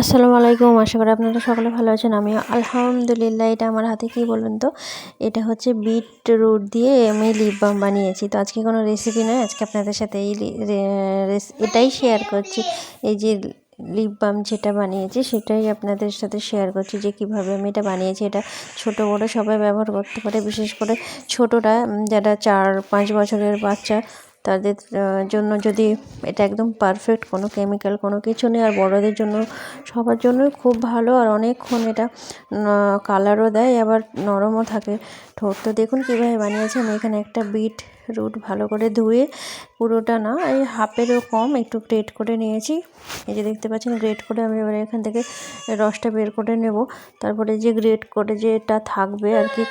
আসসালামু আলাইকুম, আশা করি আপনারা সকলে ভালো আছেন। আমি আলহামদুলিল্লাহ, এটা আমার হাতে কী বলুন তো? এটা হচ্ছে বিট রুট দিয়ে আমি লিপ বাম বানিয়েছি। তো আজকে কোনো রেসিপি নয়, আজকে আপনাদের সাথে এই এটাই শেয়ার করছি। এই যে লিপ বাম যেটা বানিয়েছি, সেটাই আপনাদের সাথে শেয়ার করছি যে কীভাবে আমি এটা বানিয়েছি। এটা ছোট, বড় সবাই ব্যবহার করতে পারে, বিশেষ করে ছোটরা যারা চার, পাঁচ বছরের বাচ্চা তাদের জন্য যদি এটা একদম পারফেক্ট কোনো কেমিক্যাল কোনো কিছু নেই, আর বড়দের জন্য সবার জন্যই খুব ভালো। আর অনেকক্ষণ এটা কালারও দেয়, আবার নরমও থাকে। ঠোঁট তো দেখুন কীভাবে বানিয়েছি আমি এখানে একটা বিট রুট ভালো করে ধুয়ে পুরোটা না, এই হাফেরও কম, একটু গ্রেট করে নিয়েছি। এই যে দেখতে পাচ্ছেন গ্রেট করে আমি এবার এখান থেকে রসটা বের করে নেব। তারপরে যে গ্রেট করে যে এটা থাকবে আর কি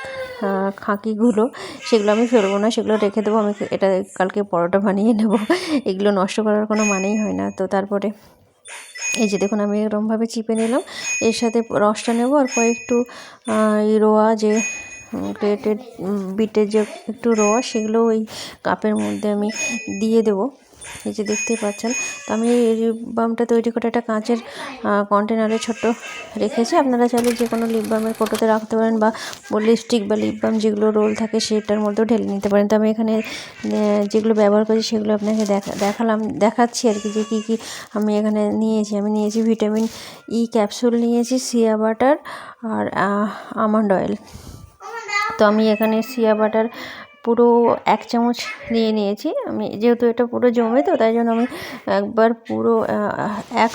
খাঁকিগুলো, সেগুলো আমি ফেলব না, সেগুলো রেখে দেবো, আমি এটা কালকে পরোটা বানিয়ে নেব। এগুলো নষ্ট করার কোনো মানেই হয় না। তো তারপরে এই যে দেখুন, আমি এরকমভাবে চিপে নিলাম। এর সাথে রসটা নেব আর কয়েকটু রোয়া যে গ্রেটেড বিটের যে একটু রস সেগুলো ওই কাপের মধ্যে আমি দিয়ে দেবো। এই যে দেখতেই পাচ্ছেন। তো আমি এই বামটা তৈরি করে একটা কাঁচের কন্টেনারে ছোট্ট রেখেছি। আপনারা চাইলে যে কোনো লিপ বামের কোটোতে রাখতে পারেন বা লিপস্টিক বা লিপ বাম যেগুলো রোল থাকে সেটার মধ্যেও ঢেলে নিতে পারেন। তো আমি এখানে যেগুলো ব্যবহার করছি সেগুলো আপনাকে দেখা, দেখালাম, দেখাচ্ছি আর কি যে কী কী আমি এখানে নিয়েছি। আমি নিয়েছি ভিটামিন ই ক্যাপসুল নিয়েছি সিয়া বাটার আর আমন্ড অয়েল তো আমি এখানে সিয়া বাটার পুরো এক চামচ নিয়ে নিয়েছি। আমি যেহেতু এটা পুরো জমে, তো তাই জন্য আমি একবার পুরো এক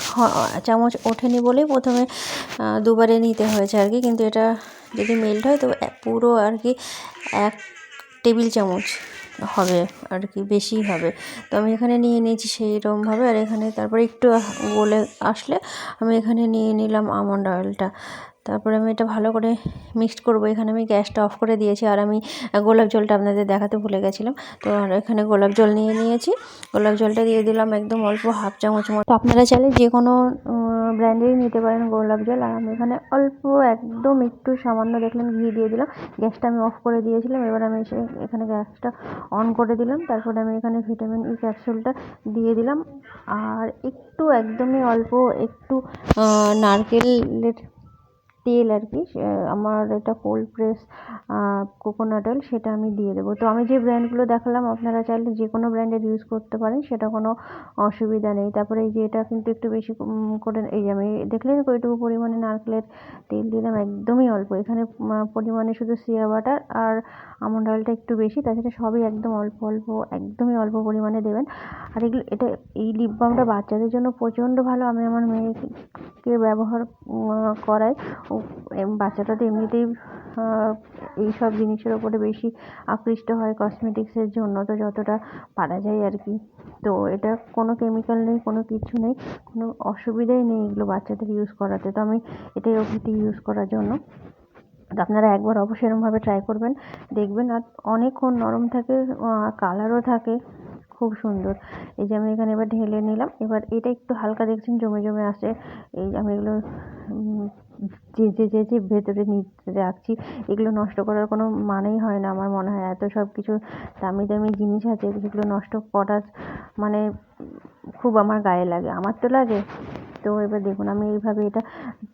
চামচ ওঠেনি বলেই প্রথমে দুবারে নিতে হয়েছে আর কি। কিন্তু এটা যদি মেল্ট হয়, তো পুরো আর কি এক টেবিল চামচ হবে আর কি, বেশি হবে। তো আমি এখানে নিয়ে নিয়েছি সেই রকমভাবে আর এখানে তারপরে একটু গলে আসলে আমি এখানে নিয়ে নিলাম আমন্ড অয়েলটা তারপরে আমি এটা ভালো করে মিক্সড করব। এখানে আমি গ্যাসটা অফ করে দিয়েছি আর আমি গোলাপ জলটা আপনাদের দেখাতে ভুলে গেছিলাম। তো আর এখানে গোলাপ জল নিয়ে নিয়েছি। গোলাপ জলটা দিয়ে দিলাম একদম অল্প হাফ চামচ মতো। তো আপনারা চাইলে যে কোনো ব্র্যান্ডেরই নিতে পারেন গোলাপ জল। আর আমি এখানে অল্প, একদম একটু সামান্য দেখলাম ঘি দিয়ে দিলাম। গ্যাসটা আমি অফ করে দিয়েছিলাম। এবার আমি এসে এখানে গ্যাসটা অন করে দিলাম। তারপরে আমি এখানে ভিটামিন ই ক্যাপসুলটা দিয়ে দিলাম। আর একটু, একদমই অল্প, একটু নারকেলের তেল আর কি আমার এটা কোল্ড প্রেস কোকোনাট অয়েল সেটা আমি দিয়ে দেবো। তো আমি যে ব্র্যান্ডগুলো দেখালাম, আপনারা চাইলে যে কোনো ব্র্যান্ডের ইউজ করতে পারেন, সেটা কোনো অসুবিধা নেই। তারপরে এই যে এটা কিন্তু একটু বেশি করে, এই আমি দেখলেন কইটুকু পরিমাণে নারকেলের তেল দিলাম, একদমই অল্প। এখানে পরিমাণে শুধু সিয়া বাটার আর আমন্ড অয়েলটা একটু বেশি, তাছাড়া সবই একদম অল্প অল্প, একদমই অল্প পরিমাণে দেবেন। আর এগুলো, এটা, এই লিপ বামটা বাচ্চাদের জন্য প্রচণ্ড ভালো। আমি আমার মেয়েকে ব্যবহার করাই। বাচ্চাটা তো এমনিতেই এই সব জিনিসের ওপরে বেশি আকৃষ্ট হয়। কসমেটিক্সের জন্য তো যতটা পারা যায় আর কি। তো এটা কোনো কেমিক্যাল নেই, কোনো কিছু নেই, কোনো অসুবিধাই নেই এগুলো বাচ্চাদের ইউজ করাতে। তো আমি এটাই ওভিটি ইউজ করার জন্য। তো আপনারা একবার অবশ্যই এরমভাবে ট্রাই করবেন, দেখবেন। আর অনেকক্ষণ নরম থাকে কালারও থাকে। খুব সুন্দর। এই যে আমি এখানে এবার ঢেলে নিলাম। এবার এটা একটু হালকা দেখছেন, জমে জমে আসে এই আমি এগুলো যে যে যে ভেতরে রাখছি, এগুলো নষ্ট করার কোনো মানেই হয় না আমার মনে হয়। এত সব কিছু দামি দামি জিনিস আছে যেগুলো নষ্ট করার মানে খুব আমার গায়ে লাগে। আমার তো লাগে। তো এবার দেখুন, আমি এইভাবে এটা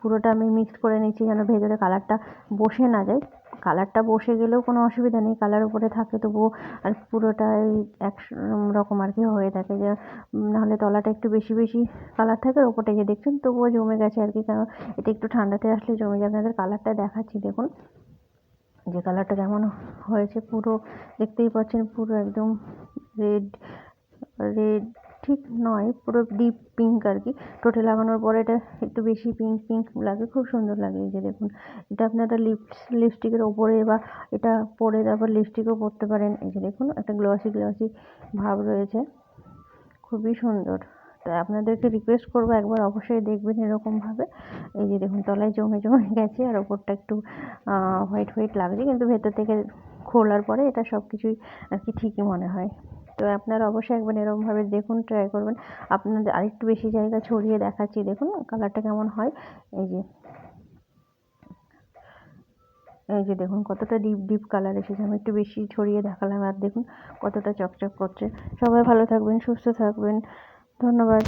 পুরোটা আমি মিক্সড করে নিচ্ছি যেন ভেতরে কালারটা বসে না যায়। কালারটা বসে গেলেও কোনো অসুবিধা নেই কালার উপরে থাকে তবুও আর পুরোটাই এক রকম আর কি হয়ে থাকে যে নাহলে তলাটা একটু বেশি বেশি কালার থাকে, ওপরটা যে দেখছেন, তবুও জমে গেছে আর কি কারণ এটা একটু ঠান্ডাতে আসলে জমে যায় আপনাদের কালারটা দেখাচ্ছি, দেখুন। যে কালারটা কেমন হয়েছে পুরো, দেখতেই পাচ্ছেন পুরো একদম রেড রেড ঠিক নয়, পুরো ডিপ পিঙ্ক আর কি টোটে লাগানোর পরে এটা একটু বেশি পিঙ্ক পিঙ্ক লাগে, খুব সুন্দর লাগে এই যে দেখুন। এটা আপনারা লিপস লিপস্টিকের ওপরে বা এটা পরে তারপর লিপস্টিকও পরতে পারেন। এই যে দেখুন, একটা গ্লসি গ্লসি ভাব রয়েছে। খুবই সুন্দর। তাই আপনাদেরকে রিকোয়েস্ট করব একবার অবশ্যই দেখবেন এরকমভাবে এই যে দেখুন, তলায় জমে জমে গেছে আর ওপরটা একটু হোয়াইট হোয়াইট লাগছে। কিন্তু ভেতর থেকে খোলার পরে এটা সব কিছুই আর কি ঠিকই মনে হয়। তো আপনারা অবশ্যই একবার এরকমভাবে দেখুন ট্রাই করবেন। আপনাদের আরেকটু বেশি জায়গা ছড়িয়ে দেখাচ্ছি, দেখুন কালারটা কেমন হয়। এই যে এই যে দেখুন কতটা ডিপ ডিপ কালার এসেছে। আমি একটু বেশি ছড়িয়ে দেখালাম আর দেখুন কতটা চকচক করছে। সবাই ভালো থাকবেন, সুস্থ থাকবেন। ধন্যবাদ।